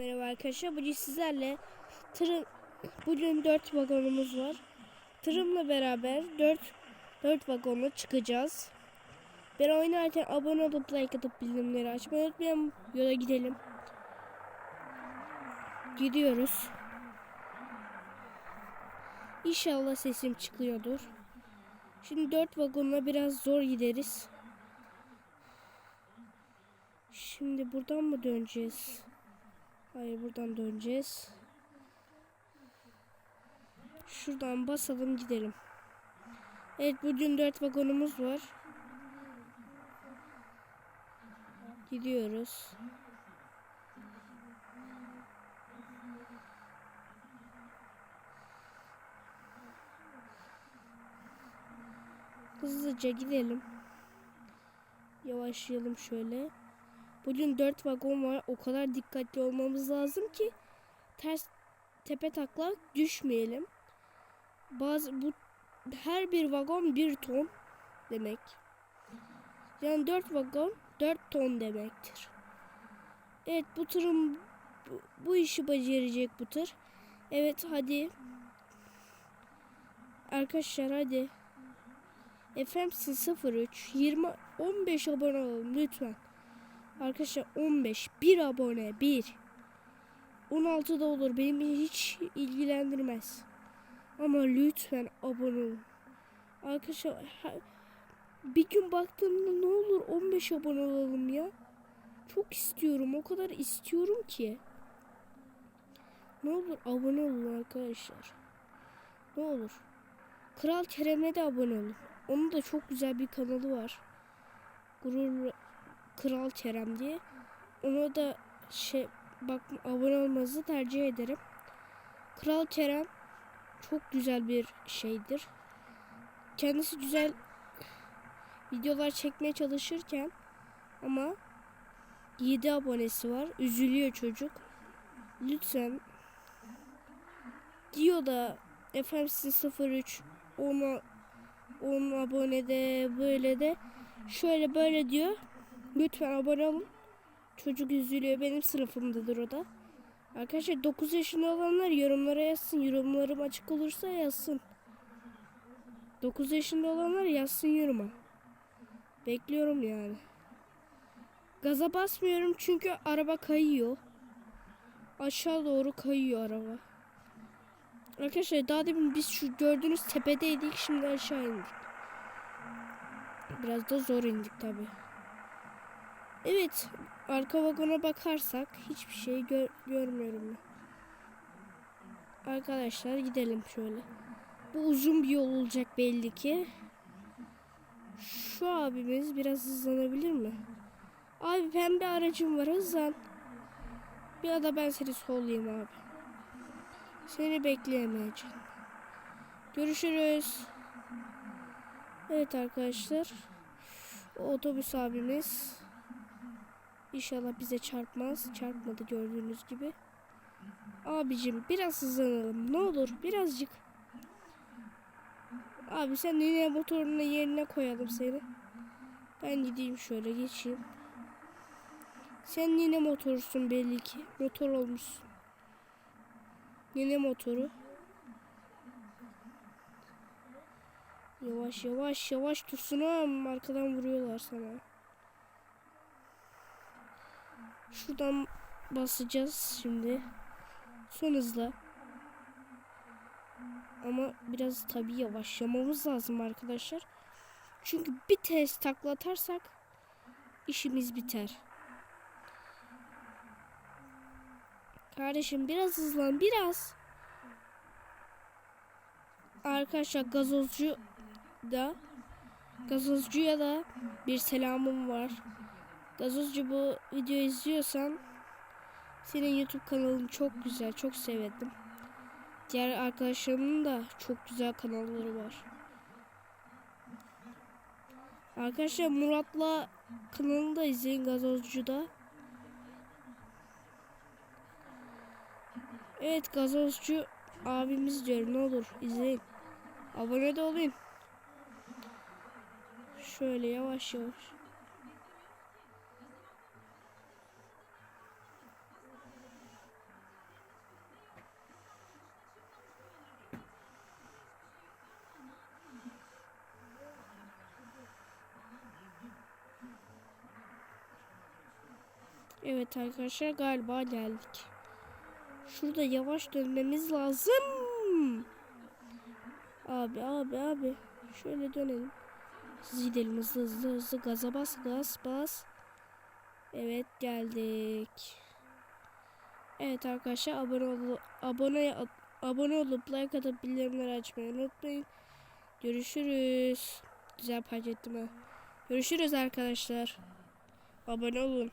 Merhaba arkadaşlar. Bugün sizlerle tırın bugün 4 vagonumuz var. Tırımla beraber 4 4 vagonla çıkacağız. Ben oynarken abone olup like atıp bildirimleri açmayı unutmayın. Yola gidelim. Gidiyoruz. İnşallah sesim çıkıyordur. Şimdi 4 vagonla biraz zor gideriz. Şimdi buradan mı döneceğiz? Hayır buradan döneceğiz. Şuradan basalım gidelim. Evet bugün 4 vagonumuz var. Gidiyoruz. Hızlıca gidelim. Yavaşlayalım şöyle. Bugün 4 vagon var. O kadar dikkatli olmamız lazım ki ters tepe taklak düşmeyelim. Bazı bu her bir vagon bir ton demek. Yani 4 vagon 4 ton demektir. Evet bu tırın bu, bu işi becerecek bu tır. Evet hadi. Arkadaşlar hadi. FMC 03 20 15 abone olun lütfen. Arkadaşlar 15 bir abone 1 16 da olur benim hiç ilgilendirmez. Ama lütfen abone olun. Arkadaşlar bir gün baktığımda ne olur 15 abone olalım ya. Çok istiyorum o kadar istiyorum ki. Ne olur abone olun arkadaşlar. Ne olur. Kral Kerem'e de abone olun. Onun da çok güzel bir kanalı var. Gurur Kral Kerem diye. Ona da şey bak abone olmanızı tercih ederim. Kral Kerem çok güzel bir şeydir. Kendisi güzel videolar çekmeye çalışırken ama 7 abonesi var. Üzülüyor çocuk. Lütfen diyor da FMC 03 ona 10 abonede böyle de şöyle böyle diyor. Lütfen abone olun. Çocuk üzülüyor. Benim sınıfımdadır o da. Arkadaşlar 9 yaşında olanlar yorumlara yazsın. Yorumlarım açık olursa yazsın. 9 yaşında olanlar yazsın yoruma. Bekliyorum yani. Gaza basmıyorum çünkü araba kayıyor. Aşağı doğru kayıyor araba. Arkadaşlar daha demin biz şu gördüğünüz tepedeydik. Şimdi aşağı indik. Biraz da zor indik tabi. Evet. Arka vagona bakarsak hiçbir şey gör görmüyorum ben. Arkadaşlar gidelim şöyle. Bu uzun bir yol olacak belli ki. Şu abimiz biraz hızlanabilir mi? Abi pembe aracım var hızlan. Bir ada ben seni sollayayım abi. Seni bekleyemeyeceğim. Görüşürüz. Evet arkadaşlar. Otobüs abimiz İnşallah bize çarpmaz. Çarpmadı gördüğünüz gibi. Abicim biraz hızlanalım. Ne olur birazcık. Abi sen yine motorunu yerine koyalım seni. Ben gideyim şöyle geçeyim. Sen yine motorsun belli ki. Motor olmuşsun. Yine motoru. Yavaş yavaş yavaş Tursun'um. Arkadan vuruyorlar sana. Şuradan basacağız şimdi. Son hızla. Ama biraz tabii yavaşlamamız lazım arkadaşlar. Çünkü bir test takla atarsak işimiz biter. Kardeşim biraz hızlan biraz. Arkadaşlar gazozcu da gazozcuya da bir selamım var. Gazozcu bu videoyu izliyorsan senin YouTube kanalın çok güzel, çok sevdim. Diğer arkadaşlarımın da çok güzel kanalları var. Arkadaşlar Murat'la kanalını da izleyin Gazozcu'da. Evet Gazozcu abimiz diyorum ne olur izleyin. Abone de olayım. Şöyle yavaş yavaş. Evet arkadaşlar galiba geldik. Şurada yavaş dönmemiz lazım. Abi abi abi. Şöyle dönelim. Hızlı gidelim hızlı hızlı hızlı. Gaza bas gaz bas. Evet geldik. Evet arkadaşlar abone ol abone abone olup like atıp bildirimleri açmayı unutmayın. Görüşürüz. Güzel fark ettim ha. Görüşürüz arkadaşlar. Abone olun.